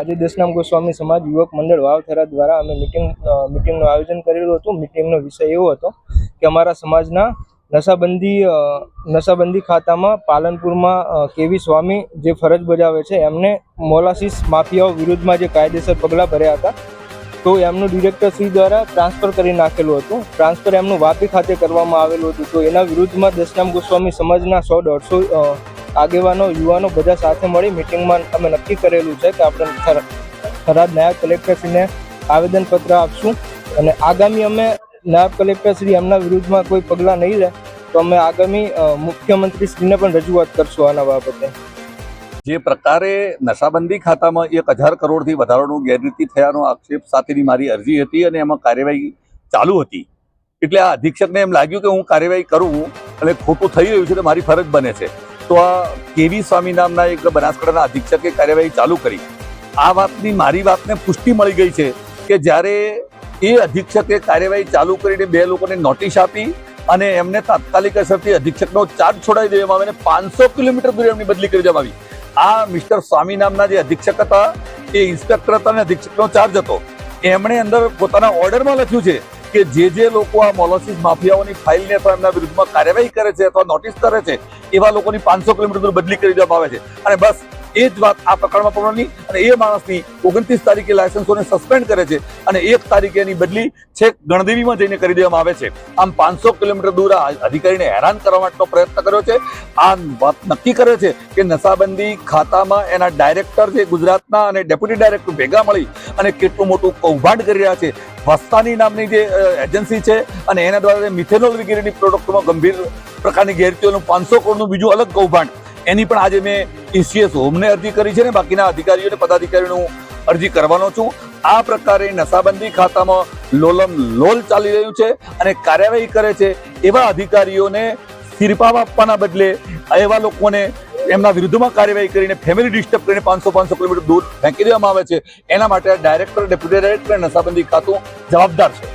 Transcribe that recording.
આજે દશનામ ગોસ્વામી સમાજ યુવક મંડળ વાવથરા દ્વારા અમે મિટિંગ મિટિંગનું આયોજન કરેલું હતું. મિટિંગનો વિષય એવો હતો કે અમારા સમાજના નશાબંધી નશાબંધી ખાતામાં પાલનપુરમાં કેવી સ્વામી જે ફરજ બજાવે છે, એમને મોલાસીસ માફિયાઓ વિરુદ્ધમાં જે કાયદેસર પગલાં ભર્યા હતા, તો એમનું ડિરેક્ટર શ્રી દ્વારા ટ્રાન્સફર કરી નાખેલું હતું. ટ્રાન્સફર એમનું વાપી ખાતે કરવામાં આવેલું હતું. તો એના વિરુદ્ધમાં દશનામ ગોસ્વામી સમાજના સો દોઢસો આગેવાનો, યુવાનો બધા સાથે મળી મિટિંગમાં અમે નક્કી કરેલું છે કે આપણે થર- થરાદ નાયબ કલેક્ટરશ્રીને આવેદનપત્ર આપશું અને આગામી અમે નાયબ કલેક્ટરશ્રી એમના વિરુદ્ધમાં કોઈ પગલાં નહીં લે, તો અમે આગામી મુખ્યમંત્રીશ્રીને પણ રજૂઆત કરશું આના બાબતે. જે પ્રકારે નશાબંધી ખાતામાં એક હજાર કરોડથી વધારાનું ગેરરીતિ થયાનો આક્ષેપ સાથેની મારી અરજી હતી અને એમાં કાર્યવાહી ચાલુ હતી. એટલે આ અધિક્ષકને એમ લાગ્યું કે હું કાર્યવાહી કરું અને ખોટું થઈ રહ્યું છે તો મારી ફરજ બને છે. તો આ કેવી સ્વામી નામના એક બનાસકાંઠાના અધિક્ષકે કાર્યવાહી ચાલુ કરી. આ વાતની મારી વાતને પુષ્ટિ મળી ગઈ છે કે જ્યારે એ અધિક્ષકે કાર્યવાહી ચાલુ કરીને બે લોકોને નોટિસ આપી અને એમને તાત્કાલિક અસરથી અધિક્ષકનો ચાર્જ છોડાવી દેવામાં આવે અને પાંચસો કિલોમીટર દૂર એમની બદલી કરી દેવામાં આવી. આ મિસ્ટર સ્વામી નામના જે અધિક્ષક હતા, એ ઇન્સ્પેક્ટર હતા અને અધિક્ષકનો ચાર્જ હતો. એમણે અંદર પોતાના ઓર્ડરમાં લખ્યું છે કે જે જે લોકો આ મોલોસિસ માફિયાઓની ફાઇલને અથવા એમના વિરુદ્ધમાં કાર્યવાહી કરે છે અથવા નોટિસ કરે છે એવા લોકોની પાંચસો કિલોમીટર દૂર બદલી કરી દેવામાં આવે છે. અને બસ એ જ વાત આ પ્રકરણમાં પ્રમાણની અને એ માણસની ઓગણત્રીસ તારીખે લાયસન્સોને સસ્પેન્ડ કરે છે અને એક તારીખે એની બદલી છેક ગણદેવીમાં જઈને કરી દેવામાં આવે છે. આમ પાંચસો કિલોમીટર દૂર અધિકારીને હેરાન કરવા માટેનો પ્રયત્ન કર્યો છે. આ વાત નક્કી કરે છે કે નશાબંધી ખાતામાં એના ડાયરેક્ટર છે, ગુજરાતના અને ડેપ્યુટી ડાયરેક્ટર ભેગા મળી અને કેટલું મોટું કૌભાંડ કરી રહ્યા છે. વસ્તાની નામની જે એજન્સી છે અને એના દ્વારા મિથેનોલ વગેરેની પ્રોડક્ટમાં ગંભીર પ્રકારની ગેરરીતિઓનું પાંચસો કરોડનું બીજું અલગ કૌભાંડ. એની પણ આજે મેં ઈસીએસ હોમને અરજી કરી છે ને બાકીના અધિકારીઓને પદાધિકારીનું અરજી કરવાનો છું. આ પ્રકારે નશાબંધી ખાતામાં લોલમ લોલ ચાલી રહ્યું છે અને કાર્યવાહી કરે છે એવા અધિકારીઓને સિરપાવ આપવાના બદલે એવા લોકોને એમના વિરુદ્ધમાં કાર્યવાહી કરીને ફેમિલી ડિસ્ટર્બ કરીને પાંચસો પાંચસો કિલોમીટર દૂર ફેંકી દેવામાં આવે છે. એના માટે ડાયરેક્ટર ડેપ્યુટી ડાયરેક્ટર નશાબંધી ખાતું જવાબદાર છે.